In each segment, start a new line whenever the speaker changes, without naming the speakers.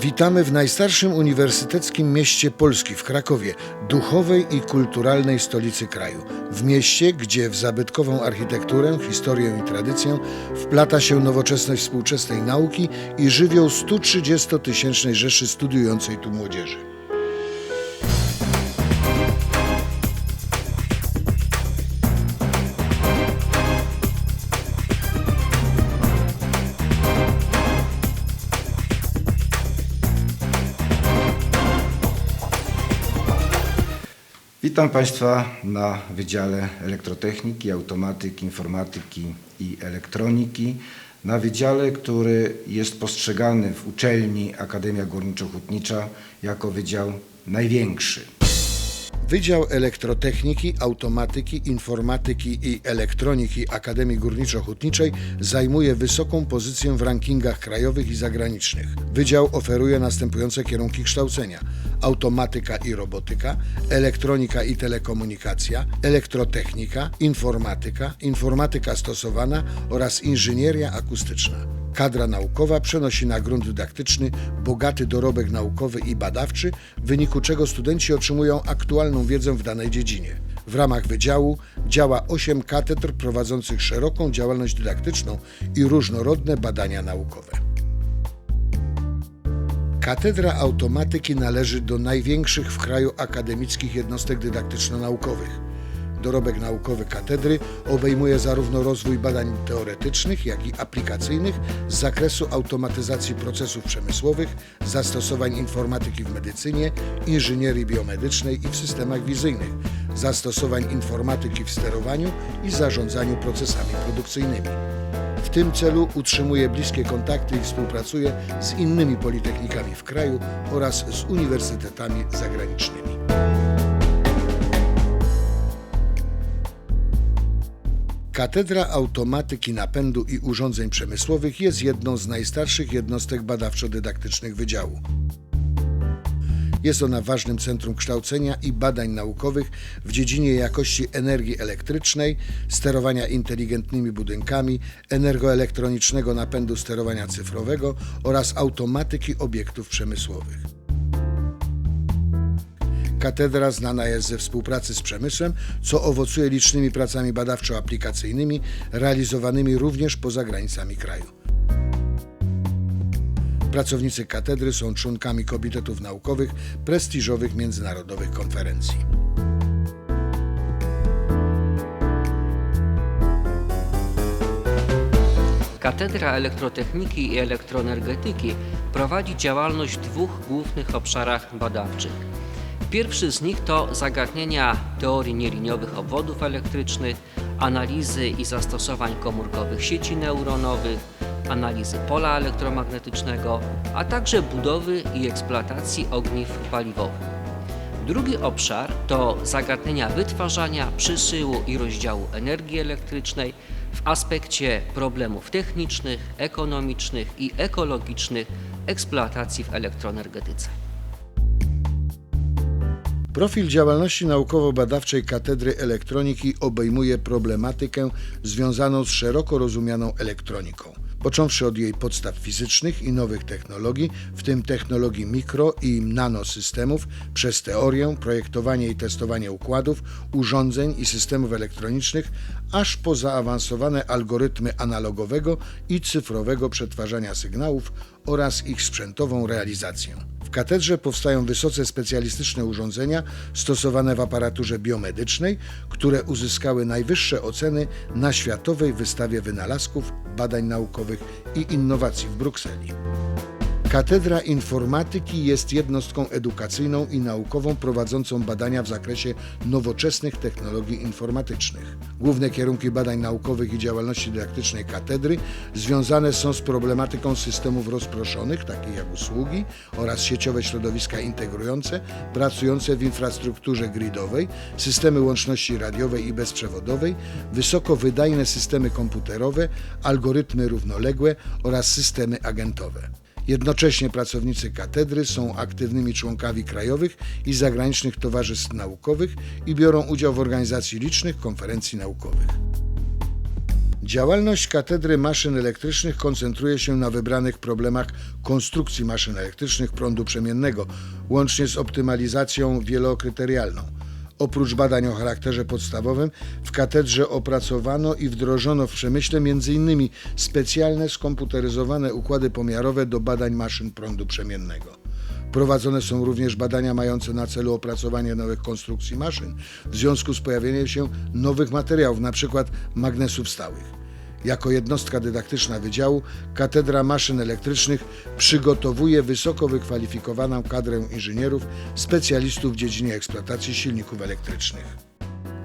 Witamy w najstarszym uniwersyteckim mieście Polski, w Krakowie, duchowej i kulturalnej stolicy kraju. W mieście, gdzie w zabytkową architekturę, historię i tradycję wplata się nowoczesność współczesnej nauki i żywioł 130-tysięcznej rzeszy studiującej tu młodzieży.
Witam Państwa na Wydziale Elektrotechniki, Automatyki, Informatyki i Elektroniki. Na wydziale, który jest postrzegany w uczelni Akademia Górniczo-Hutnicza jako wydział największy.
Wydział Elektrotechniki, Automatyki, Informatyki i Elektroniki Akademii Górniczo-Hutniczej zajmuje wysoką pozycję w rankingach krajowych i zagranicznych. Wydział oferuje następujące kierunki kształcenia: automatyka i robotyka, elektronika i telekomunikacja, elektrotechnika, informatyka, informatyka stosowana oraz inżynieria akustyczna. Kadra naukowa przenosi na grunt dydaktyczny bogaty dorobek naukowy i badawczy, w wyniku czego studenci otrzymują aktualną wiedzę w danej dziedzinie. W ramach wydziału działa 8 katedr prowadzących szeroką działalność dydaktyczną i różnorodne badania naukowe. Katedra automatyki należy do największych w kraju akademickich jednostek dydaktyczno-naukowych. Dorobek naukowy katedry obejmuje zarówno rozwój badań teoretycznych, jak i aplikacyjnych z zakresu automatyzacji procesów przemysłowych, zastosowań informatyki w medycynie, inżynierii biomedycznej i w systemach wizyjnych, zastosowań informatyki w sterowaniu i zarządzaniu procesami produkcyjnymi. W tym celu utrzymuje bliskie kontakty i współpracuje z innymi politechnikami w kraju oraz z uniwersytetami zagranicznymi. Katedra Automatyki Napędu i Urządzeń Przemysłowych jest jedną z najstarszych jednostek badawczo-dydaktycznych Wydziału. Jest ona ważnym centrum kształcenia i badań naukowych w dziedzinie jakości energii elektrycznej, sterowania inteligentnymi budynkami, energoelektronicznego napędu sterowania cyfrowego oraz automatyki obiektów przemysłowych. Katedra znana jest ze współpracy z przemysłem, co owocuje licznymi pracami badawczo-aplikacyjnymi realizowanymi również poza granicami kraju. Pracownicy katedry są członkami komitetów naukowych prestiżowych międzynarodowych konferencji.
Katedra Elektrotechniki i Elektroenergetyki prowadzi działalność w dwóch głównych obszarach badawczych. Pierwszy z nich to zagadnienia teorii nieliniowych obwodów elektrycznych, analizy i zastosowań komórkowych sieci neuronowych, analizy pola elektromagnetycznego, a także budowy i eksploatacji ogniw paliwowych. Drugi obszar to zagadnienia wytwarzania, przesyłu i rozdziału energii elektrycznej w aspekcie problemów technicznych, ekonomicznych i ekologicznych eksploatacji w elektroenergetyce.
Profil działalności naukowo-badawczej Katedry Elektroniki obejmuje problematykę związaną z szeroko rozumianą elektroniką. Począwszy od jej podstaw fizycznych i nowych technologii, w tym technologii mikro i nanosystemów, przez teorię, projektowanie i testowanie układów, urządzeń i systemów elektronicznych, aż po zaawansowane algorytmy analogowego i cyfrowego przetwarzania sygnałów oraz ich sprzętową realizację. W katedrze powstają wysoce specjalistyczne urządzenia stosowane w aparaturze biomedycznej, które uzyskały najwyższe oceny na Światowej Wystawie Wynalazków, Badań Naukowych i Innowacji w Brukseli. Katedra Informatyki jest jednostką edukacyjną i naukową prowadzącą badania w zakresie nowoczesnych technologii informatycznych. Główne kierunki badań naukowych i działalności dydaktycznej katedry związane są z problematyką systemów rozproszonych, takich jak usługi oraz sieciowe środowiska integrujące, pracujące w infrastrukturze gridowej, systemy łączności radiowej i bezprzewodowej, wysokowydajne systemy komputerowe, algorytmy równoległe oraz systemy agentowe. Jednocześnie pracownicy katedry są aktywnymi członkami krajowych i zagranicznych towarzystw naukowych i biorą udział w organizacji licznych konferencji naukowych. Działalność Katedry Maszyn Elektrycznych koncentruje się na wybranych problemach konstrukcji maszyn elektrycznych prądu przemiennego, łącznie z optymalizacją wielokryterialną. Oprócz badań o charakterze podstawowym, w katedrze opracowano i wdrożono w przemyśle m.in. specjalne skomputeryzowane układy pomiarowe do badań maszyn prądu przemiennego. Prowadzone są również badania mające na celu opracowanie nowych konstrukcji maszyn w związku z pojawieniem się nowych materiałów, np. magnesów stałych. Jako jednostka dydaktyczna Wydziału Katedra Maszyn Elektrycznych przygotowuje wysoko wykwalifikowaną kadrę inżynierów, specjalistów w dziedzinie eksploatacji silników elektrycznych.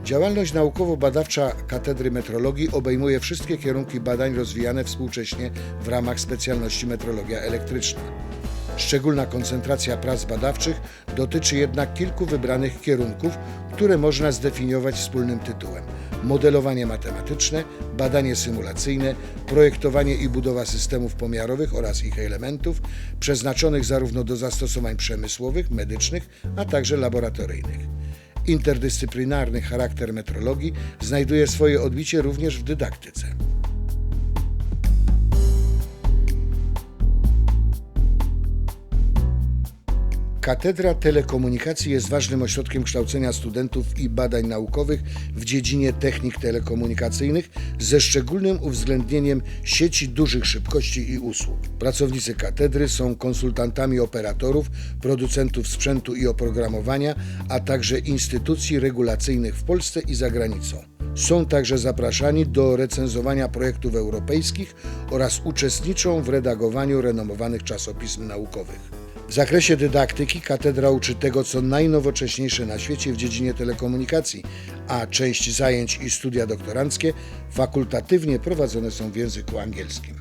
Działalność naukowo-badawcza Katedry Metrologii obejmuje wszystkie kierunki badań rozwijane współcześnie w ramach specjalności metrologia elektryczna. Szczególna koncentracja prac badawczych dotyczy jednak kilku wybranych kierunków, które można zdefiniować wspólnym tytułem: modelowanie matematyczne, badanie symulacyjne, projektowanie i budowa systemów pomiarowych oraz ich elementów, przeznaczonych zarówno do zastosowań przemysłowych, medycznych, a także laboratoryjnych. Interdyscyplinarny charakter metrologii znajduje swoje odbicie również w dydaktyce. Katedra Telekomunikacji jest ważnym ośrodkiem kształcenia studentów i badań naukowych w dziedzinie technik telekomunikacyjnych ze szczególnym uwzględnieniem sieci dużych szybkości i usług. Pracownicy katedry są konsultantami operatorów, producentów sprzętu i oprogramowania, a także instytucji regulacyjnych w Polsce i za granicą. Są także zapraszani do recenzowania projektów europejskich oraz uczestniczą w redagowaniu renomowanych czasopism naukowych. Zakresie dydaktyki katedra uczy tego, co najnowocześniejsze na świecie w dziedzinie telekomunikacji, a część zajęć i studia doktoranckie fakultatywnie prowadzone są w języku angielskim.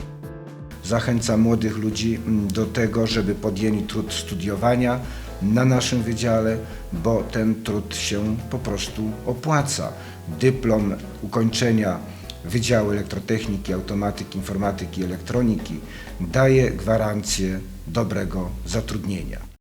Zachęcam młodych ludzi mm, do tego, żeby podjęli trud studiowania na naszym wydziale, bo ten trud się po prostu opłaca. Dyplom ukończenia Wydziału Elektrotechniki, Automatyki, Informatyki Elektroniki daje gwarancję dobrego zatrudnienia.